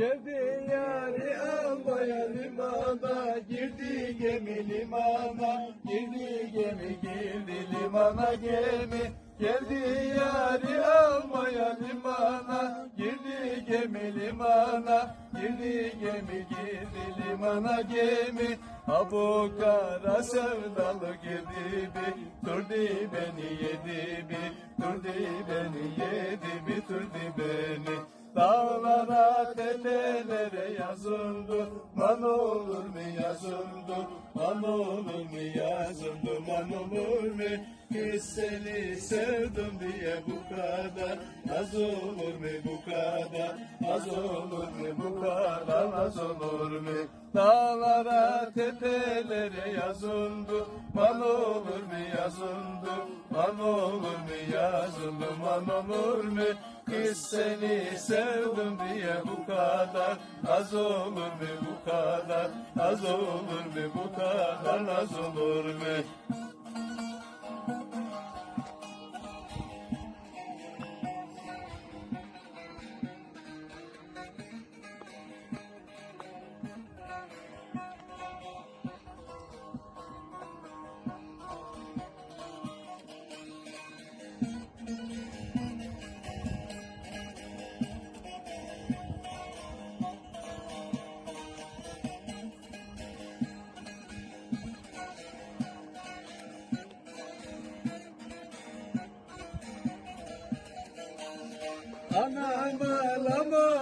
Geldi yari almaya limana Girdi gemi limana Girdi gemi girdi limana gemi. Geldi yari almaya limana Girdi gemi limana Girdi gemi girdi limana gemi. Ha bu kara sevdalı girdi bir Turdi beni yedi bir Turdi beni yedi bir Turdi beni Dağlara tepelere yazıldı Man olur mu yazıldı Man olur mu yazıldı Man olur mu Kız seni sevdim diye bu kadar. Az olur mu bu kadar? Az olur mu bu kadar? Az olur mu? Dağlara tepelere yazıldı. Man olur mu yazıldı? Man olur mu yazıldı? Man olur mu? Kız seni sevdim diye bu kadar. Az olur mu bu kadar? Az olur mu bu kadar? Az olur mu Ana amal amal.